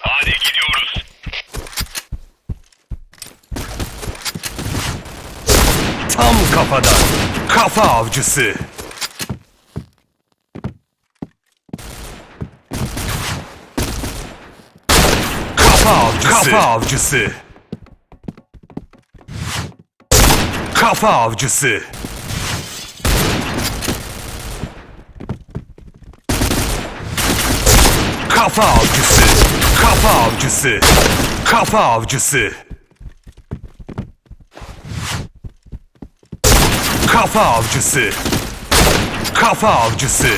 Hadi gidiyoruz. Tam kafadan. Kafa avcısı. Kafa avcısı. Kafa avcısı. Kafa avcısı. Kafa avcısı. Kafa avcısı. Kafa avcısı. Kafa avcısı. Kafa avcısı.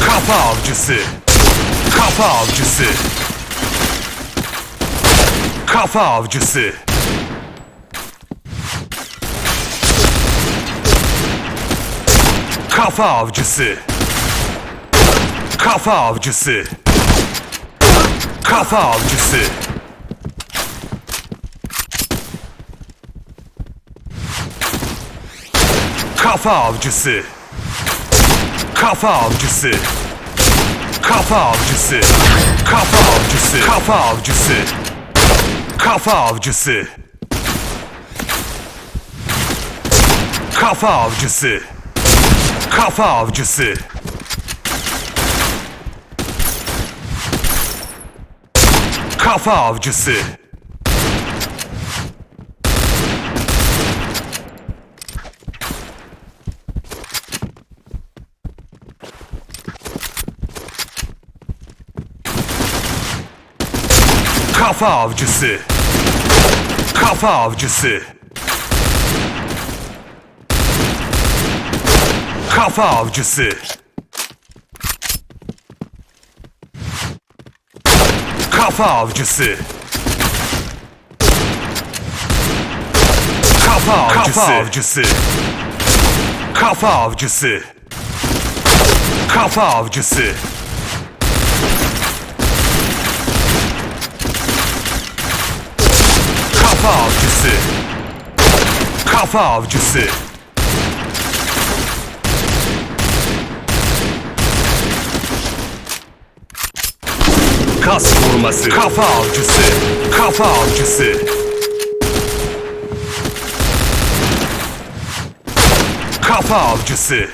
Kafa avcısı. Kafa avcısı. Kafa avcısı. Kafa avcısı. Kafa avcısı. Kafa avcısı. Kafa avcısı. Kafa avcısı. Kafa avcısı. Kafa avcısı. Kafa avcısı. Kafa avcısı. Kafa avcısı. Kafa avcısı. Kafa avcısı. Kafa avcısı. Kafa avcısı. Kafa avcısı. Kafa avcısı. Kafa avcısı. Kafa avcısı. Kafa avcısı. Kafa avcısı. Kafa avcısı. Kafa avcısı. Kas vurması. Kafa avcısı. Kafa avcısı. Kafa avcısı.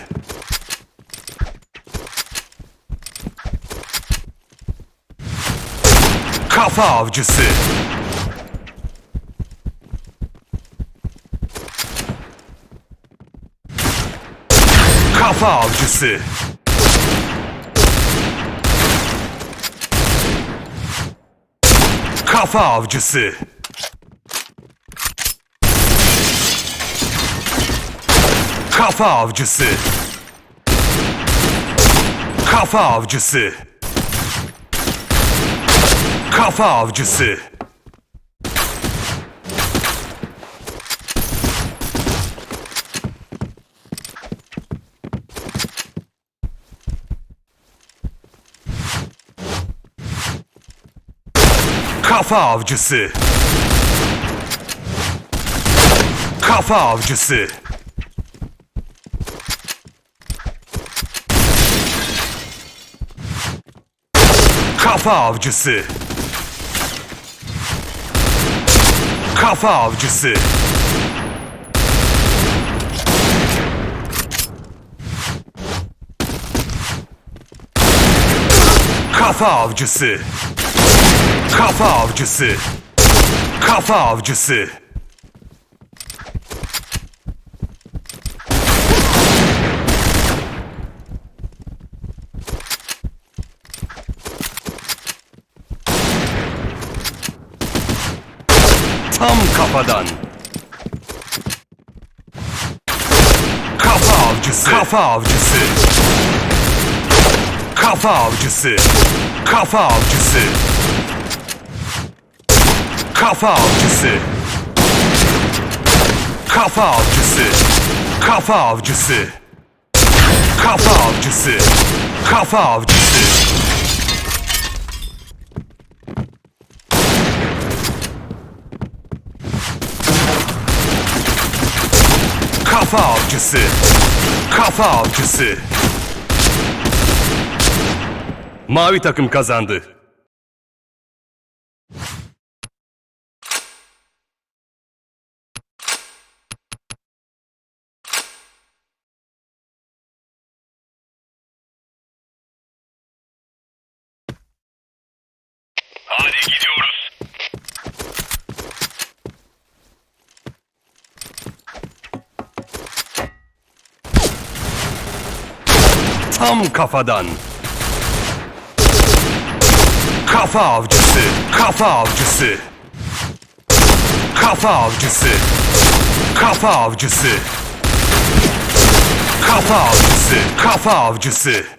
Kafa avcısı. Kafa avcısı. Kafa avcısı. Kafa avcısı. Kafa avcısı. Kafa avcısı. Kafa avcısı. Kafa avcısı. Kafa avcısı. Kafa avcısı. Kafa avcısı. Kafa avcısı. Kafa avcısı. Tam kafadan. Kafa avcısı. Kafa avcısı. Kafa avcısı. Kafa avcısı. Kafa avcısı. Kafa avcısı. Kafa avcısı. Kafa avcısı. Kafa avcısı. Kafa avcısı. Kafa avcısı. Mavi takım kazandı. Gidiyoruz. Tam kafadan. Kafa avcısı. Kafa avcısı. Kafa avcısı. Kafa avcısı. Kafa avcısı. Kafa avcısı.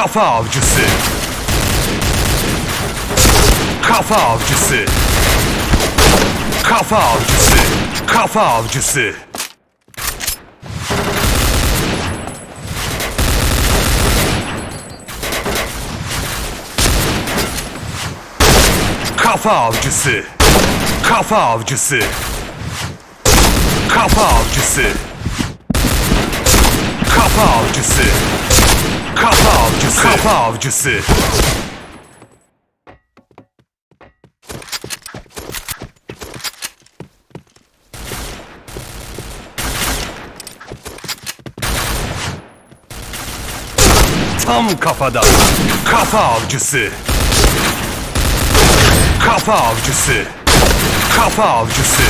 Kafa avcısı. Kafa avcısı. Kafa avcısı. Kafa avcısı. Kafa avcısı. Kafa avcısı. Kafa avcısı. Kafa avcısı. Kafa avcısı. Kafa avcısı. Tam kafadan. Kafa avcısı. Kafa avcısı. Kafa avcısı.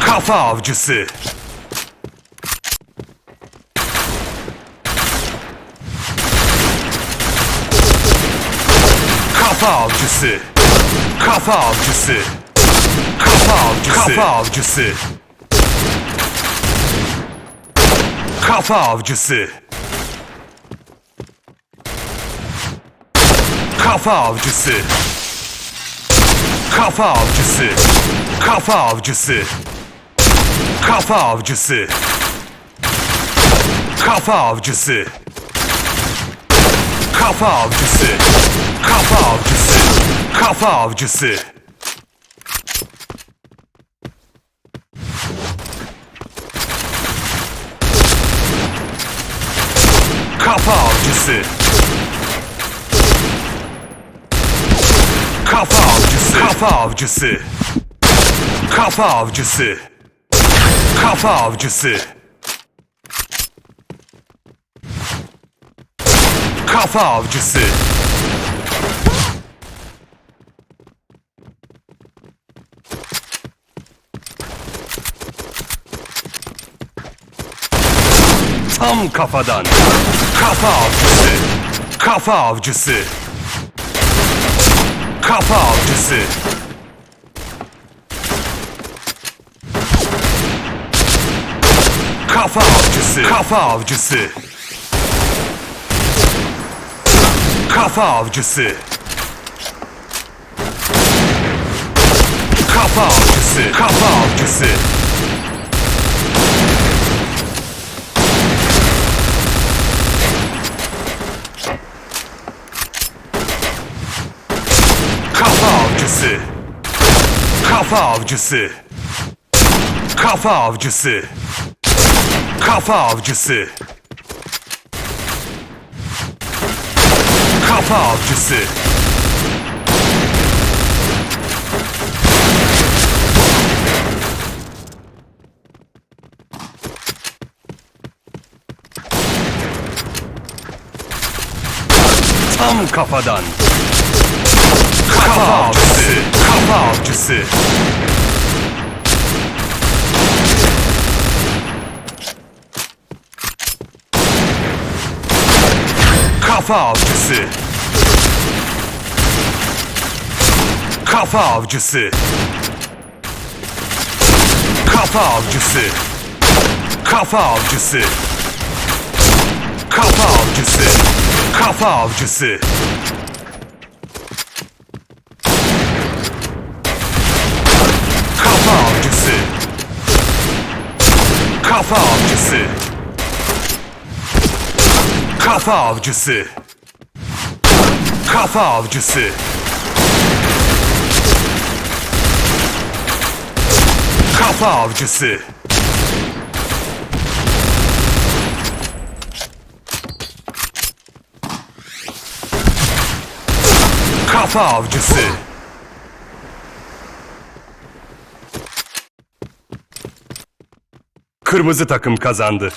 Kafa avcısı. Kafa avcısı. Kafa avcısı. Kafa avcısı. Kafa avcısı. Kafa avcısı. Kafa avcısı. Kafa avcısı. Kafa avcısı. Kafa avcısı. Kafa avcısı. Kafa avcısı. Kafa avcısı. Kafa avcısı. Kafa avcısı. Kafa avcısı. Kafa avcısı. Kafa avcısı. Kafa avcısı. Kafa avcısı. Tam kafadan. Kafa avcısı. Kafa avcısı. Kafa avcısı. Kafa avcısı. Kafa avcısı. Kafa avcısı. Kafa avcısı. Kafa avcısı. Kafa avcısı. Kafa avcısı. Kafa avcısı. Kafa avcısı. Kafa avcısı. Tam kafadan. Kafa avcısı. Kafa avcısı. Kafa avcısı. Kafa avcısı. Kafa avcısı. Kafa avcısı. Kafa avcısı. Kafa avcısı. Kafa avcısı. Kafa avcısı. Kafa avcısı. Kafa avcısı. Kafa avcısı. Kafa avcısı. Kırmızı takım kazandı.